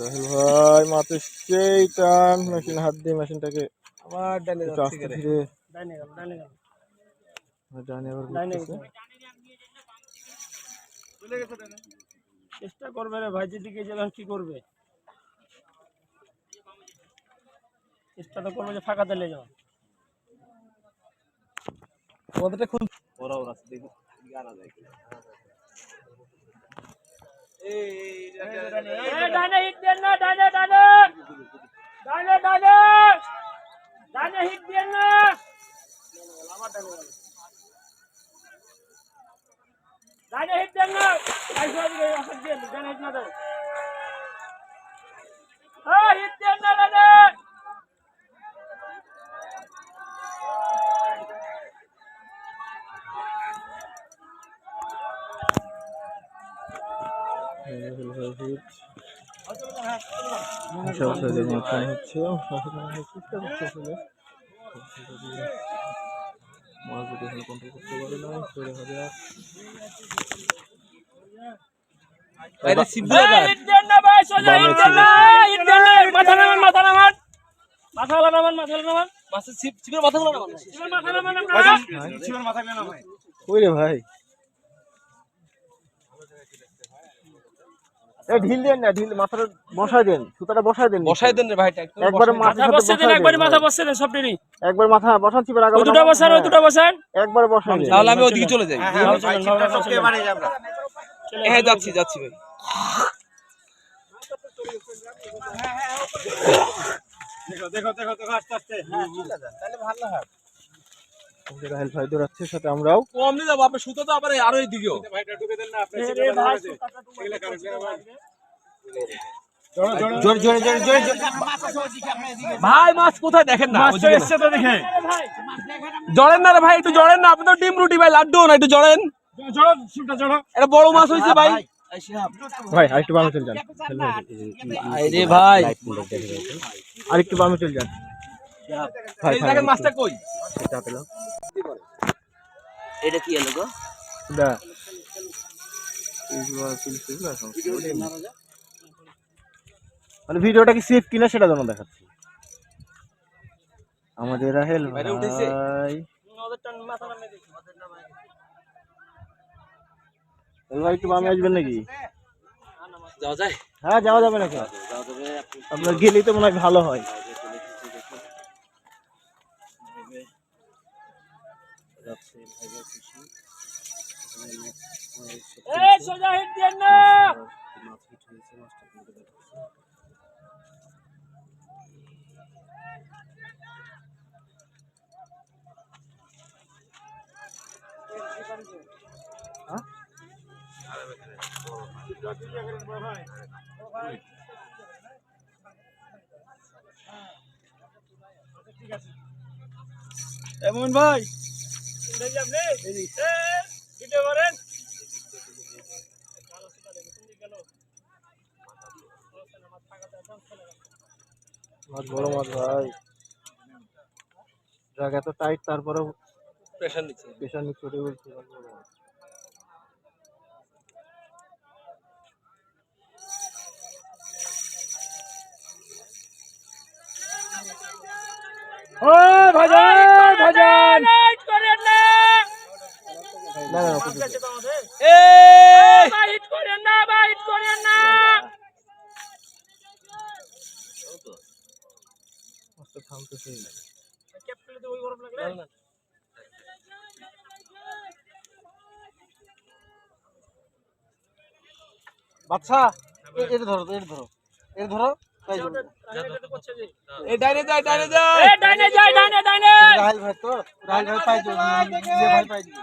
রাহুল ভাই সেই টান। মেশিন হাত দিয়ে মেশিনটাকে আবার ডানে একটু আস্তে ধীরে। ডাইনে গেল গেল। আবার ঘুরতেছে। গেল চেষ্টা করবে রে ভাই যেদিকে কি করবে। চেষ্টা তো করবে যে ফাঁকা দিলে যাও ওদেরটা খুন ডাইনে ডাইনে ডাইনে ডাইনে ডাইনে হিট দেন না ডাইনে হিট দেন না আইসো আজকে অসুখ দেন ডাইনে হিট না দেন হ্যাঁ হিট দেন না ডাইনে রাহুল ভাই হিট সাইডে হচ্ছে মাছ যদি এখানে কন্ট্রোল করতে পারে না মাথা নামান মাথা নামান। মাথা নামান মাথা নামান। মাছের ছিপের মাথাগুলো মাথা নামান ওই রে ভাই? ঢিল দেন না ঢিল মাথাটা বসায় দেন সুতাটা বসায় দেন বসাই দেন রে ভাইটা একবারে মাথা মাথার সাথে বসে দেন বসায় মাথা ভাই। বসে দেন সব একবার মাথা বসান দুটো বসান ওই দুটো বসান। একবার বসান তাহলে আমি ওদিকে চলে যাই। ভালো চলেন, ভালো চলেন, চলেন। চলেন, হ্যাঁ যাচ্ছি যাচ্ছি ভাই। রাহেল ভাই দৌড়াচ্ছে সাথে আমরাও। কম নিয়ে যাব আপনার সুতো তো আবার আরও এইদিকেও ভাই, সুতাটা তো জোরে জোরে জোরে জোরে ভাই মাছ কোথায় দেখেন না? জড়েন না রে ভাই একটু জড়েন না। আপনি তো ডিম রুটি ভাই লাড্ডু না একটু জড়েন। জড়ো, সুটা জড়ো। এটা বড় মাছ হয়েছে ভাই। ভাই আরেকটু বামে চলে যান। ভাই আরেকটু বামে চলে যান। ভাই দেখেন মাছটা কই? এটা পেলাম এটা কি এলো গো? দা। মানে ভিডিওটা কি সেফ কিনা সেটা জন্য দেখাচ্ছি। আমাদের রাহেল ভাই। ভাই একটু বামে আসবেন নাকি? হ্যাঁ যাওয়া যাবে নাকি? আপনার গেলেই তো মনে হয় ভালো হয়। এ, সোজা হিট দেন না। এমন ভাই। মাছ বড় মাছ ভাই। জায়গা এত টাইট তারপরেও প্রেশার নিচ্ছে। প্রেশার নিয়ে চলে বলছে ও, ভাজন, ভাজন। না। না না না, আছে তো আমাদের। এই ভাই, হিট করেন না, ভাই, করেন না। থামতেছেই না। ক্যাপ্টেনে তো ওই গরম লাগলে। বাচ্চা এ- এটা ধরো এটা ধরো এটা ধরো তাই। এই ডাইনে যায় ডাইনে যায় এ, ডাইনে যায়, ডাইনে, ডাইনে। রাহেল ভাই তো রাহেল ভাই পাই ভাই দিবে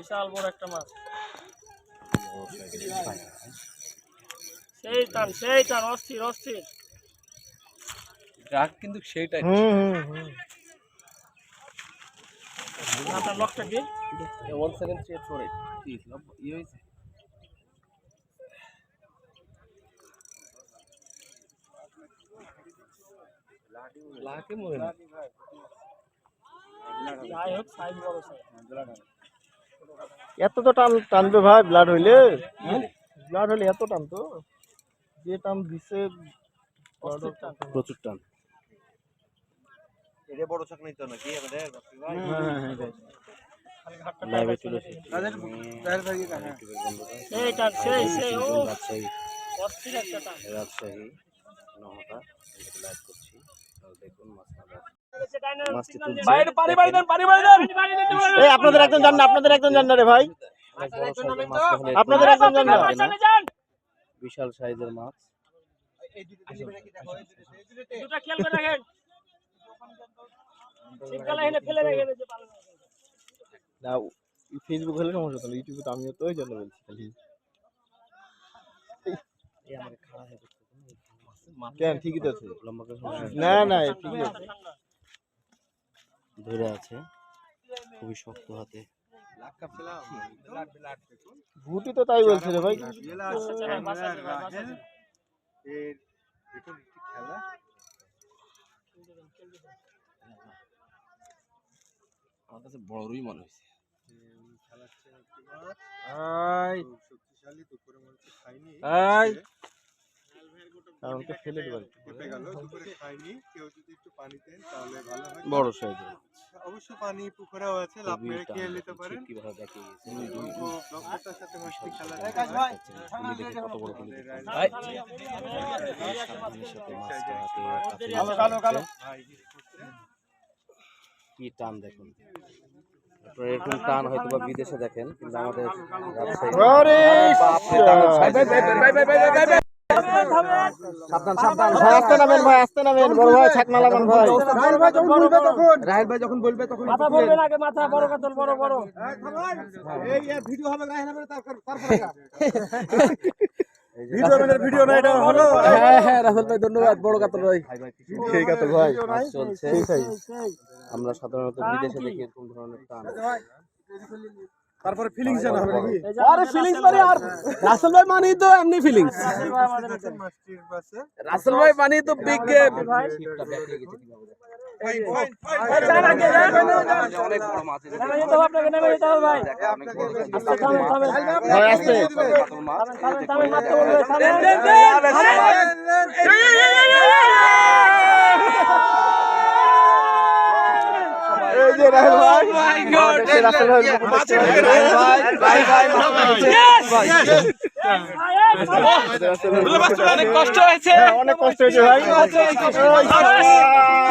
বিশাল বড় একটা মাছ। সেই টান সেই টান অস্থির অস্থির। রাগ কিন্তু সেইটাই। হুম হুম হুম। মাথার লকটা কি? One seven three four eight ইয়ে হয়েছে? লাকে মরে যাই হোক সাইজ বড় সাইজ। এত তো টান টানবে ভাই ব্লাড হইলে? ব্লাড হইলে এত টান তো? যে টান দিছে প্রচুর টান। এটা বড় চাক নাই তো নাকি আমাদের? লাইভে চলে চলে টান সেই সেই ও রাজশাহী। অস্থির একটা টান। রাজশাহী নহতা লাইভ করছি। তাহলে দেখুন মাছটা মাছটি মাছটি তুলছে। বাইরে পানি বাড়ি দেন। পানি বাড়ি দেন এই আপনাদের একজন জান না আপনাদের একজন জান না রে ভাই। আপনাদের একজন জান না। বিশাল সাইজের মাছ। দুটা খেয়াল করে রাখেন। ফেলে রাখেন এই যে পালন না ফেসবুক হলে সমস্যা তো ইউটিউবে তো আমিও তো ওই জন্য বলছি খালি। ঠিকই তো আছে। না না ঠিকই আছে। ধরে আছে। খুবই শক্ত হাতে। ভুটি তো তাই বলছে রে ভাই। চালায়। আমার কাছে বড় রুই মনে হয়েছে। কারণ তো ফেলে বড় অবশ্য পানি পুকুরেও আছে লাভ মেরে। খেয়ে নিতে পারেন কীভাবে গেছে সাথে খেলা তুমি দেখে কত বড় কালো, কালো, কালো। কি টান দেখুন এরকম টান হয়তো বা বিদেশে দেখেন কিন্তু আমাদের রাজশাহী আরে বাপরে, টান হচ্ছে। সাবধান, সাবধান। ভাই। আসতে নামেন ভাই আসতে নামেন। বড় ভাই ছাকনা লাগান ভাই। মাথা বলবেন আগে মাথা বড় কাতল বড় বড়। ভিডিও না এটা হলো। হ্যাঁ হ্যাঁ রাহুল ভাই ধন্যবাদ বড় কাতল ভাই। ঠিক আছে ভাই। চলছে। আমরা সাধারণত বিদেশে দেখি এরকম ধরনের টান। তারপরে ফিলিংস জানা হবে নাকি আরে ফিলিংস মানে আর রাসেল ভাই মানেই তো এমনি ফিলিংস রাসেল ভাই আমাদের আছে। মাছটির পাশে রাসেল ভাই মানেই তো বিগ হবে ভাই আস্তে থামেন থামেন ভাই আসতে থামেন থামেন মারতে বলবে থামেন এই যে রাহুল ভাই আমাদের সেই রাসেল ভাই অনেক কষ্ট হয়েছে হ্যাঁ, অনেক কষ্ট হয়েছে ভাই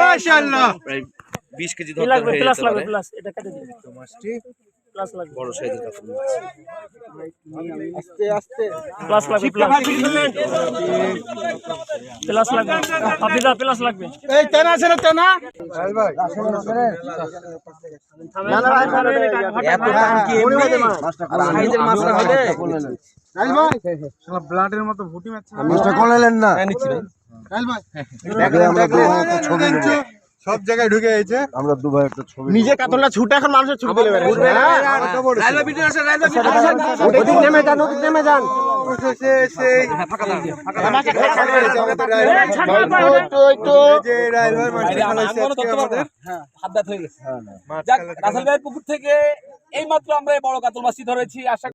মাশাআল্লাহ প্রায় বিশ কেজি ধরতে লাগবে প্লাস লাগবে প্লাস এটা কেটে দিন প্লাস লাগবে বড় সাইজের কাতল মাছ আস্তে আস্তে প্লাস লাগবে প্লাস প্লাস লাগবে হাফিজা প্লাস লাগবে এই তেনা আছে না তেনা না না ভাই এত টান কি এমনি সাইজের মাছটা হলে ব্লাডের মতো ভুটি মাছ মাছটা কোলালেন না সব জায়গায় ঢুকে গেছে আমরা একটা ছবি নিজে কাতলটা ছুটে এখন মানুষের দিলে নেমে যান ওদিক নেমে যান হয়ে হ্যাঁ, মাছ পুকুর থেকে এই মাত্র আমরা বড় কাতল মাছটি ধরেছি আশা